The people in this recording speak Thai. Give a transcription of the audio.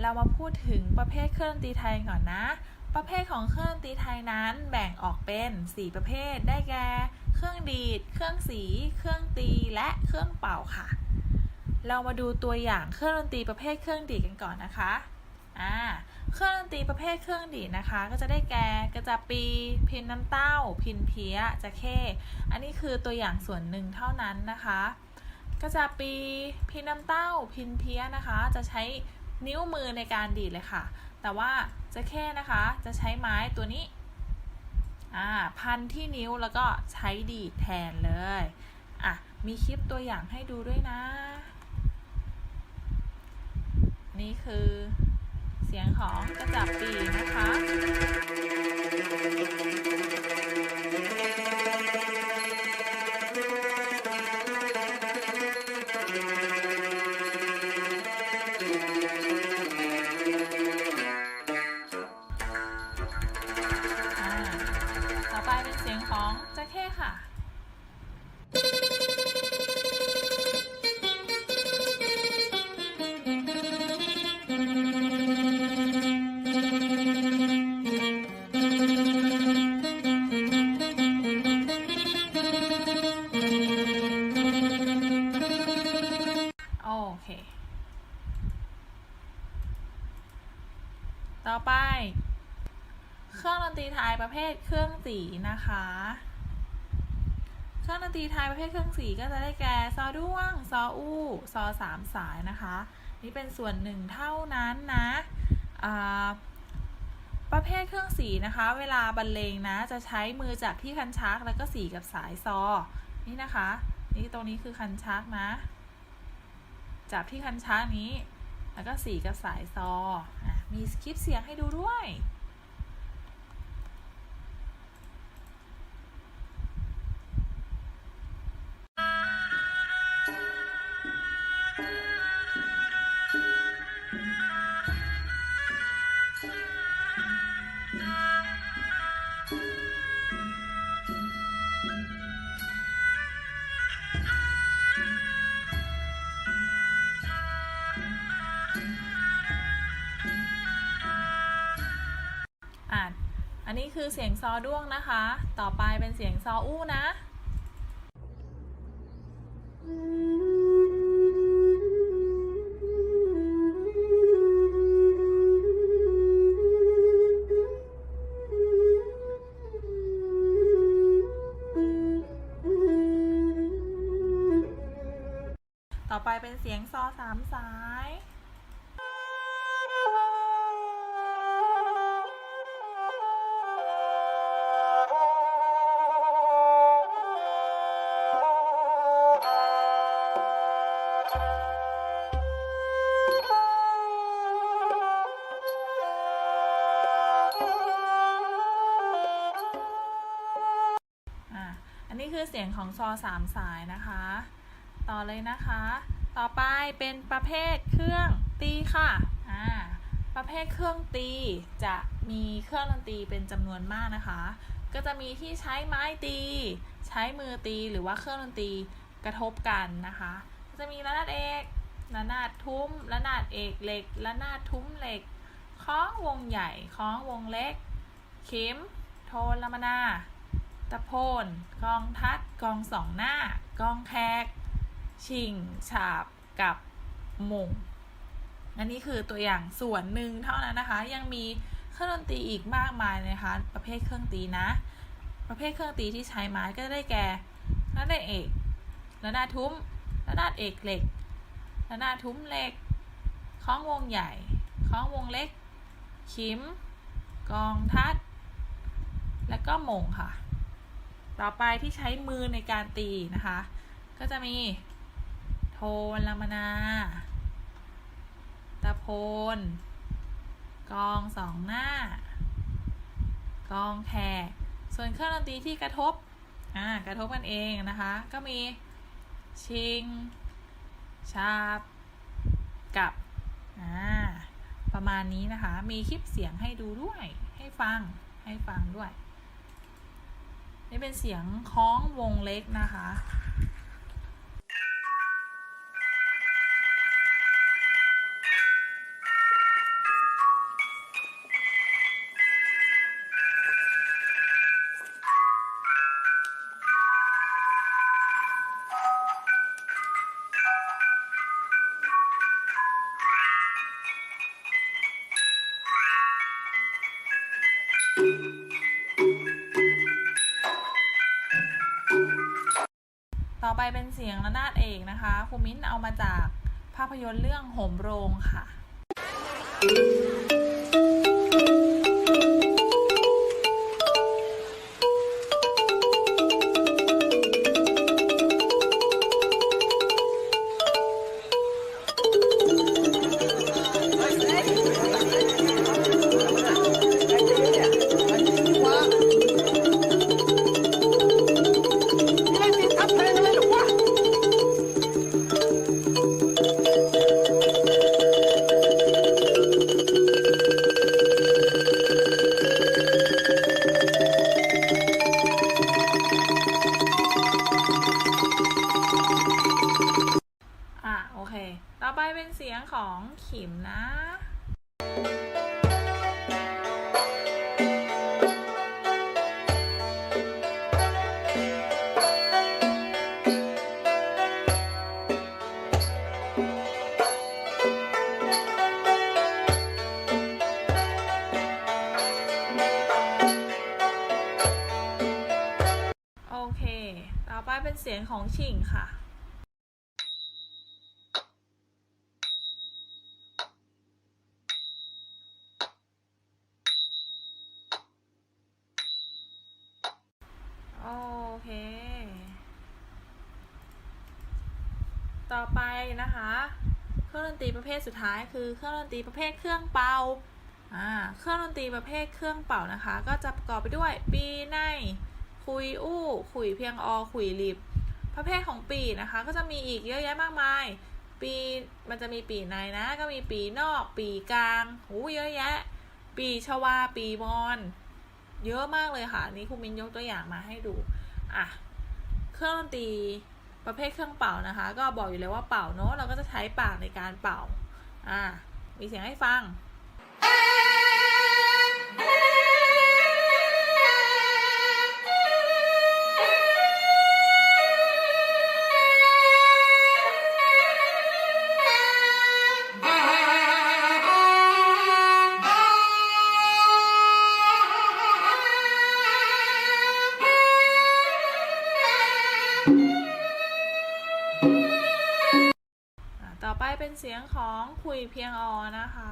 เรามาพูดถึงประเภทเครื่องดนตรีไทยก่อนนะ ประเภทของเครื่องดนตรีไทยนั้นแบ่งออกเป็น 4 ประเภท ได้แก่ เครื่องดีด เครื่องสี เครื่องตีและเครื่องเป่าค่ะ เรามาดูตัวอย่างเครื่องดนตรีประเภทเครื่องดีดกันก่อนนะคะอ่าเครื่องดนตรีประเภทเครื่องดีดนะคะ ก็จะได้แก่กระจับปี พินน้ำเต้า พินเพี้ยจะเข้ อันนี้คือตัวอย่างส่วนหนึ่งเท่านั้นนะคะ กระจับปี พินน้ำเต้า พินเพี้ยนะคะ จะใช้ นิ้วมือในการดีดเลยค่ะ แต่ว่าจะแค่นะคะจะใช้ไม้ตัวนี้พันที่นิ้วแล้วก็ใช้ดีดแทนเลยอะมีคลิปตัวอย่างให้ดูด้วยนะ นี่คือเสียงของกระจับปีนะคะ ตรีไทยประเภทเครื่องสีนะคะ เครื่องดนตรีไทยประเภทเครื่องสีก็จะได้แก่ซอด้วงซออู้ซอสามสายนะคะ นี่เป็นส่วนหนึ่งเท่านั้นนะประเภทเครื่องสีนะคะ เวลาบรรเลงนะ จะใช้มือจับที่คันชักแล้วก็สีกับสายซอ นี่นะคะ นี่ตรงนี้คือคันชักนะ จับที่คันชักนี้ แล้วก็สีกับสายซออมีคลิปเสียงให้ดูด้วย อะอันนี้คือเสียงซอด้วงนะคะ ต่อไปเป็นเสียงซออู้นะ ต่อไปเป็นเสียงซอสามสายอะอันนี้คือเสียงของซอสามสายนะคะ ต่อเลยนะคะ ต่อไปเป็นประเภทเครื่องตีค่ะอ่าประเภทเครื่องตีจะมีเครื่องดนตรีเป็นจำนวนมากนะคะ ก็จะมีที่ใช้ไม้ตี ใช้มือตีหรือว่าเครื่องดนตรีกระทบกันนะคะก็จะมีระนาดเอกระนาดทุ้มระนาดเอกเหล็กระนาดทุ้มเหล็กคล้องวงใหญ่คล้องวงเล็ก เข็ม โทนละมนา ตะโพนกองทัดกองสองหน้ากองแคก ชิง ฉาบกับมง อันนี้คือตัวอย่างส่วนหนึ่งเท่านั้นนะคะ ยังมีเครื่องดนตรีอีกมากมายนะคะ ประเภทเครื่องตีนะ ประเภทเครื่องตีที่ใช้ไม้ก็ได้แก่ระนาดเอกระนาดทุ้มระนาดเอกเหล็กระนาดทุ้มเหล็กคล้องวงใหญ่คล้องวงเล็ก ขิม กองทัด และก็มงค่ะ ต่อไปที่ใช้มือในการตีนะคะ ก็จะมี โทนลามนา ตะโพน กองสองหน้า กองแขก ส่วนเครื่องดนตรีที่กระทบ อ่า กระทบกันเองนะคะ ก็มี ชิง ชาบ กับ อ่า ประมาณนี้นะคะ มีคลิปเสียงให้ดูด้วย ให้ฟัง ให้ฟังด้วย นี่เป็นเสียงคล้องวงเล็กนะคะ ไปเป็นเสียงระนาดเอกนะคะครูมิ้นเอามาจากภาพยนตร์เรื่องโหมโรงค่ะอะ ของขิมนะโอเค ต่อไปเป็นเสียงของชิงค่ะ โอเค ต่อไปนะคะ เครื่องดนตรีประเภทสุดท้ายคือเครื่องดนตรีประเภทเครื่องเป่าอ่าเครื่องดนตรีประเภทเครื่องเป่านะคะ ก็จะประกอบไปด้วย ปีในคุยอู้ขุยเพียงอขุยลิบ ประเภทของปีนะคะ ก็จะมีอีกเยอะแยะมากมาย ปีมันจะมีปีในนะ ก็มีปีนอก ปีกลางหูเยอะแยะ ปีชวา ปีมอน เยอะมากเลยค่ะ นี้ครูมินยกตัวอย่างมาให้ดูอะเครื่องดนตรี ประเภทเครื่องเป่านะคะ ก็บอกอยู่แล้วว่าเป่าเนาะเราก็จะใช้ปากในการเป่าอ่ามีเสียงให้ฟัง ต่อไปเป็นเสียงของคุยเพียงอนะคะ